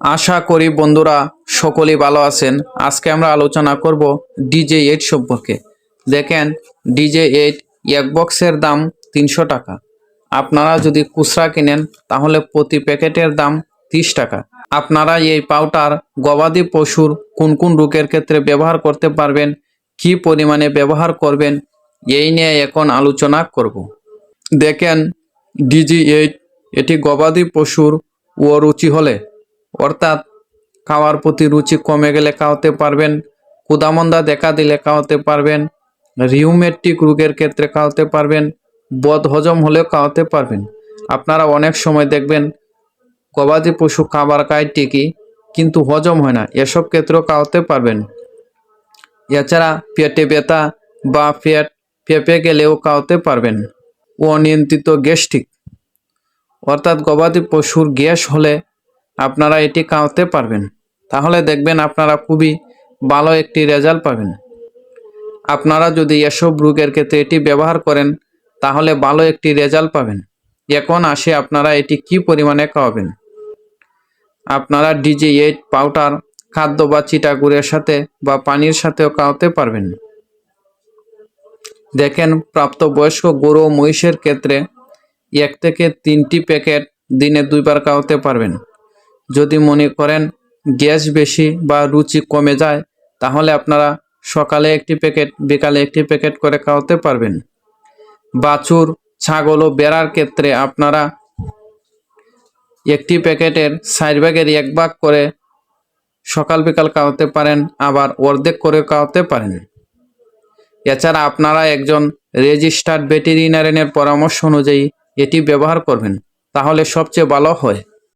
আশা করি বন্ধুরা সকলেই ভালো আছেন। আজকে আমরা আলোচনা করব ডিজে এইট সম্পর্কে। দেখেন ডিজে এইট এক বক্সের দাম তিনশো টাকা। আপনারা যদি খুচরা কিনেন, তাহলে প্রতি প্যাকেটের দাম তিরিশ টাকা। আপনারা এই পাউডার গবাদি পশুর কোন কোন রোগের ক্ষেত্রে ব্যবহার করতে পারবেন, কি পরিমাণে ব্যবহার করবেন, এই নিয়ে এখন আলোচনা করব। দেখেন ডিজি এইট এটি গবাদি পশুর ও রুচি হলে অর্থাৎ খাওয়ার প্রতি রুচি কমে গেলে খাওয়াতে পারবেন কুদামন্দা দেখা দিলে খাওয়াতে পারবেন রিউমেট্রিক রোগের ক্ষেত্রে খাওয়াতে পারবেন বদ হজম হলেও খাওয়াতে পারবেন। আপনারা অনেক সময় দেখবেন, গবাদি পশু খাবার খায় ঠিকই, কিন্তু হজম হয় না, এসব ক্ষেত্রেও খাওয়াতে পারবেন। এছাড়া পেটে ব্যথা বা পেট পেঁপে গেলেও খাওয়াতে পারবেন। অনিয়ন্ত্রিত গ্যাস্ট্রিক। অর্থাৎ গবাদি পশুর গ্যাস হলে আপনারা এটি খাওয়াতে পারবেন। তাহলে দেখবেন আপনারা খুবই ভালো একটি রেজাল্ট পাবেন। আপনারা যদি এসব রোগের ক্ষেত্রে এটি ব্যবহার করেন, তাহলে ভালো একটি রেজাল্ট পাবেন। এখন আসে আপনারা এটি কি পরিমাণে খাওয়াবেন। আপনারা ডিজি এইট পাউডার, খাদ্য বা চিটাগুড়ের সাথে বা পানির সাথেও খাওয়াতে পারবেন। দেখেন, প্রাপ্তবয়স্ক গরু মহিষের ক্ষেত্রে এক থেকে তিনটি প্যাকেট দিনে দুইবার খাওয়াতে পারবেন। যদি মনে করেন গ্যাস বেশি বা রুচি কমে যায়, তাহলে আপনারা সকালে একটি প্যাকেট, বিকালে একটি প্যাকেট করে খাওয়াতে পারবেন। বাছুর, ছাগল ও বেড়ার ক্ষেত্রে আপনারা একটি প্যাকেটের চার ভাগের এক ভাগ করে সকাল বিকাল খাওয়াতে পারেন, আবার অর্ধেক করে খাওয়াতে পারেন। এছাড়া আপনারা একজন রেজিস্টার্ড ভেটেরিনারিয়ানের পরামর্শ অনুযায়ী এটি ব্যবহার করবেন, তাহলে সবচেয়ে ভালো হয়।